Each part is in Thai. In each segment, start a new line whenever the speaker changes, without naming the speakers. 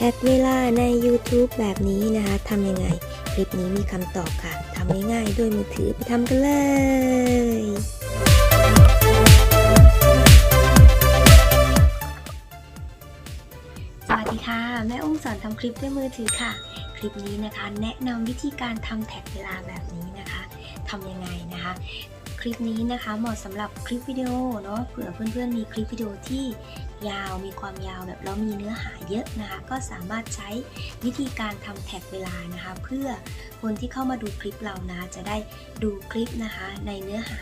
แท็กเวลาใน YouTube แบบนี้นะคะทำยังไง คลิปนี้มีคำตอบค่ะทำง่ายๆด้วยมือถือไปทำกันเลยสวัสดีค่ะ แม่อุ้มสอนทำคลิปด้วยมือถือค่ะ คลิปนี้นะคะ แนะนำวิธีการทำแท็กเวลาแบบนี้นะคะทำยังไงนะคะ คลิปนี้นะคะเหมาะสำหรับคลิปวิดีโอเนาะเผื่อเพื่อนๆมีคลิปวิดีโอที่ยาวมีความยาวแบบแล้วมีเนื้อหาเยอะนะคะก็สามารถใช้วิธีการทำแท็กเวลานะคะ เพื่อคนที่เข้ามาดูคลิปเรานะจะได้ดูคลิปนะคะ ในเนื้อหา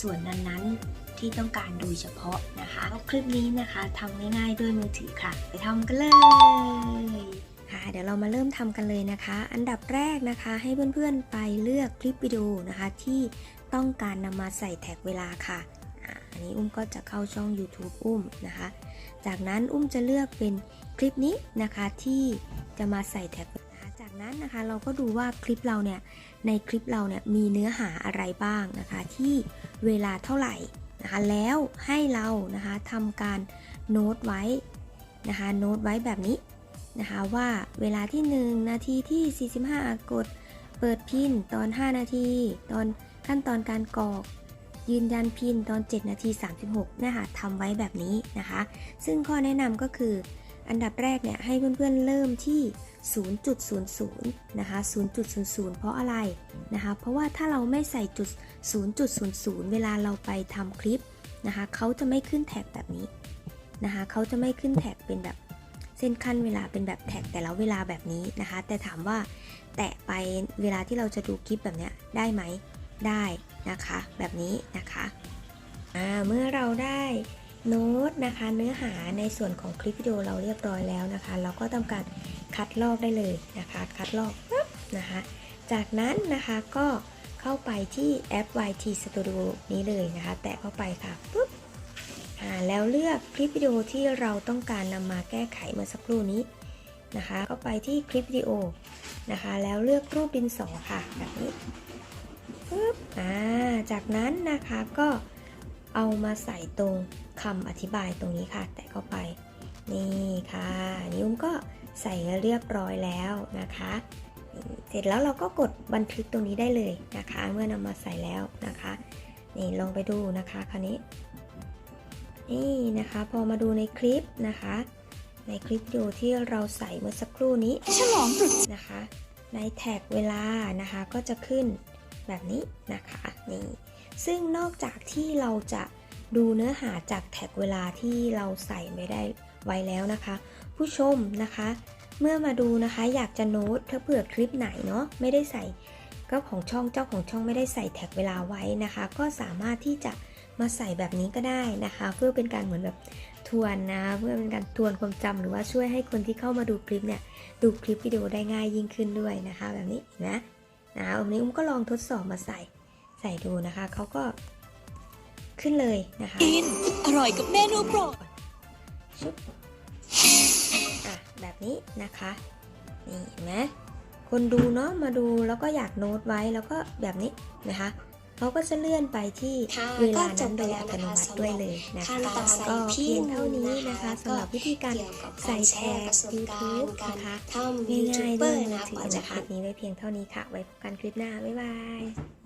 ส่วนนั้นๆที่ต้องการดูเฉพาะนะคะคลิปนี้นะคะทำง่ายๆด้วยมือถือค่ะ ไปทำกันเลยค่ะเดี๋ยวเรามาเริ่มทำกันเลยนะคะ อันดับแรกนะคะให้เพื่อนๆไปเลือกคลิปวิดีโอนะคะที่ ต้องการนำมาใส่แท็กเวลาค่ะ อันนี้อุ้มก็จะเข้าช่อง YouTube อุ้มนะคะ จากนั้นอุ้มจะเลือกเป็นคลิปนี้นะคะที่จะมาใส่แท็กจากนั้นนะคะเราก็ดูว่าคลิปเราเนี่ยในคลิปเราเนี่ยมีเนื้อหาอะไรบ้างนะคะ ที่เวลาเท่าไหร่นะคะแล้วให้เรานะคะทำการโน้ตไว้นะคะโน้ตไว้แบบนี้นะคะว่าเวลาที่ 1 นาทีที่ 45 กด เปิดพินตอน 5 นาที ตอน ขั้นตอนการกรอกยืนยันพินตอน 7 นาที 36นะคะทำไว้แบบนี้นะคะ ซึ่งข้อแนะนำก็คือ อันดับแรกเนี่ยให้เพื่อนๆเริ่มที่ 0.00 นะคะ 0.00 เพราะอะไรนะคะ เพราะว่าถ้าเราไม่ใส่จุด 0.00 เวลาเราไปทำคลิปนะคะเขาจะไม่ขึ้นแท็กแบบนี้นะคะเขาจะไม่ขึ้นแท็กเป็นแบบเส้นขั้นเวลาเป็นแบบแท็กแต่ละเวลาแบบนี้นะคะ แต่ถามว่าแตะไปเวลาที่เราจะดูคลิปแบบเนี้ยได้ไหม ได้นะคะ แบบนี้นะคะเมื่อเราได้โน้ตนะคะเนื้อหาในส่วนของคลิปวิดีโอเราเรียบร้อยแล้วนะคะ เราก็ทำการคัดลอกได้เลยนะคะ คัดลอกปุ๊บนะคะ จากนั้นนะคะก็เข้าไปที่แอป YT Studio นี้เลยนะคะ แตะเข้าไปค่ะปุ๊บอ่าแล้วเลือกคลิปวิดีโอที่เราต้องการนำมาแก้ไขเมื่อสักครู่นี้นะคะก็ไปที่คลิปวิดีโอนะคะ แล้วเลือกรูปดินสอค่ะแบบนี้ ปุ๊บอ่าจากนั้นนะคะก็เอามาใส่ตรงคำอธิบายตรงนี้ค่ะ แตะเข้าไป นี่ค่ะ นิ้วมก็ใส่เรียบร้อยแล้วนะคะ เสร็จแล้วเราก็กดบันทึกตรงนี้ได้เลยนะคะ เมื่อนำมาใส่แล้วนะคะ นี่ลองไปดูนะคะคราวนี้ นี่นะคะพอมาดูในคลิปนะคะ ในคลิปดีโอที่เราใส่เมื่อสักครู่นี้
ฉลองตรุษ
นะคะ ในแท็กเวลานะคะก็จะขึ้น แบบนี้นะคะนี่ซึ่งนอกจากที่เราจะดูเนื้อหาจากแท็กเวลาที่เราใส่ไม่ได้ไว้แล้วนะคะ ผู้ชมนะคะ เมื่อมาดูนะคะอยากจะโน้ตถ้าเผื่อคลิปไหนเนาะไม่ได้ใส่ก็ของช่องเจ้าของช่องไม่ได้ใส่แท็กเวลาไว้นะคะ ก็สามารถที่จะมาใส่แบบนี้ก็ได้นะคะ เพื่อเป็นการเหมือนแบบทวนนะ เพื่อเป็นการทวนความจำหรือว่าช่วยให้คนที่เข้ามาดูคลิปเนี่ยดูคลิปวิดีโอได้ง่ายยิ่งขึ้นด้วยนะคะ แบบนี้นไหม นะคะวันนี้อุ้มก็ลองทดสอบมาใส่ใส่ดูนะคะเขาก็ขึ้นเลยนะคะ
กินอร่อยกับเมนูโปรด
ชุบอะแบบนี้นะคะนี่เห็นไหมคนดูเนาะมาดูแล้วก็อยากโน้ตไว้แล้วก็แบบนี้นะคะ เขาก็จะเลื่อนไปที่
ค่ะ
เวลา
ก็จ
นั้
บ
น
ไป
โดย
แล้
อั
ว
ต
นะคะ
โนมัติ
สำหรับ
ด้วยเลยนะ
ขั้
คะ
นตอนใส่
ก็
พิ
เพีย
ม
ง
พ์
เท่านี้
นะ
นะคะ
คะ
สำหรับวิธีการ
เกี่ยวกับ
ใส่
การแช
แท็
ร์
ก
ประสบการ
YouTube
ณ์การ
นะคะ
ทำยูทูบ
ง่ายๆ
เบ
ด้
อ
วย
ร์
มือ
นะ
ถื
ก
อ
ว่าจะ
นะคะคลิปนี้ไว้เพียงเท่านี้ค่ะ ไว้พบกันคลิปหน้า บ๊ายบาย